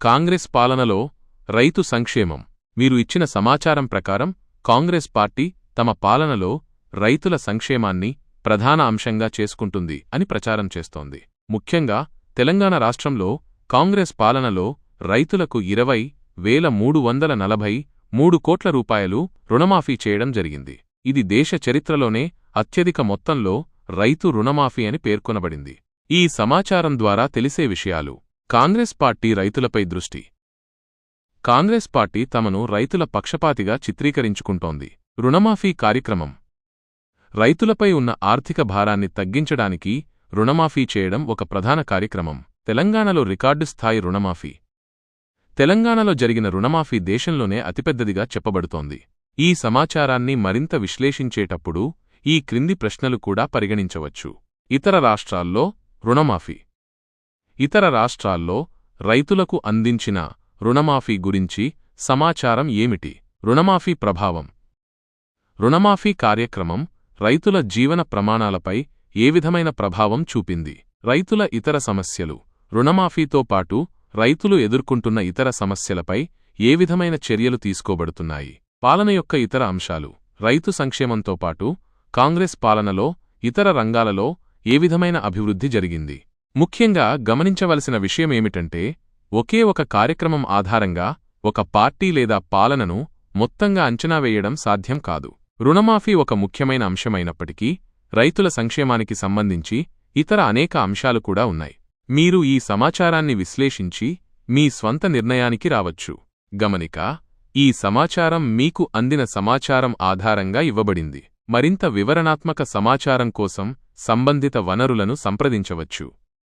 కాంగ్రెస్ పాలనలో రైతు సంక్షేమం. మీరు ఇచ్చిన సమాచారం ప్రకారం కాంగ్రెస్ పార్టీ తమ పాలనలో రైతుల సంక్షేమాన్ని ప్రధాన అంశంగా చేసుకుంటుంది అని ప్రచారం చేస్తోంది. ముఖ్యంగా తెలంగాణ రాష్ట్రంలో కాంగ్రెస్ పాలనలో రైతులకు ఇరవై వేల మూడు వందల నలభై మూడు కోట్ల రూపాయలు రుణమాఫీ చేయడం జరిగింది. ఇది దేశ చరిత్రలోనే అత్యధిక మొత్తంలో రైతు రుణమాఫీ అని పేర్కొనబడింది. ఈ సమాచారం ద్వారా తెలిసే విషయాలు కాంగ్రెస్ పార్టీ రైతులపై దృష్టి. కాంగ్రెస్ పార్టీ తమను రైతుల పక్షపాతిగా చిత్రీకరించుకుంటోంది. రుణమాఫీ కార్యక్రమం. రైతులపై ఉన్న ఆర్థిక భారాన్ని తగ్గించడానికి రుణమాఫీ చేయడం ఒక ప్రధాన కార్యక్రమం. తెలంగాణలో రికార్డు స్థాయి రుణమాఫీ. తెలంగాణలో జరిగిన రుణమాఫీ దేశంలోనే అతిపెద్దదిగా చెప్పబడుతోంది. ఈ సమాచారాన్ని మరింత విశ్లేషించేటప్పుడు ఈ క్రింది ప్రశ్నలు కూడా పరిగణించవచ్చు. ఇతర రాష్ట్రాల్లో రుణమాఫీ. ఇతర రాష్ట్రాల్లో రైతులకు అందించిన రుణమాఫీ గురించి సమాచారం ఏమిటి? రుణమాఫీ ప్రభావం. రుణమాఫీ కార్యక్రమం రైతుల జీవన ప్రమాణాలపై ఏ విధమైన ప్రభావం చూపింది? రైతుల ఇతర సమస్యలు. రుణమాఫీతో పాటు రైతులు ఎదుర్కొంటున్న ఇతర సమస్యలపై ఏ విధమైన చర్యలు తీసుకోబడుతున్నాయి? పాలన యొక్క ఇతర అంశాలు. రైతు సంక్షేమంతో పాటు కాంగ్రెస్ పాలనలో ఇతర రంగాలలో ఏ విధమైన అభివృద్ధి జరిగింది? ముఖ్యంగా గమనించవలసిన విషయమేమిటంటే ఒకే ఒక కార్యక్రమం ఆధారంగా ఒక పార్టీ లేదా పాలనను మొత్తంగా అంచనా వేయడం సాధ్యం కాదు. రుణమాఫీ ఒక ముఖ్యమైన అంశమైనప్పటికీ రైతుల సంక్షేమానికి సంబంధించి ఇతర అనేక అంశాలు కూడా ఉన్నాయి. మీరు ఈ సమాచారాన్ని విశ్లేషించి మీ స్వంత నిర్ణయానికి రావచ్చు. గమనిక ఈ సమాచారం మీకు అందిన సమాచారం ఆధారంగా ఇవ్వబడింది. మరింత వివరణాత్మక సమాచారం కోసం సంబంధిత వనరులను సంప్రదించవచ్చు.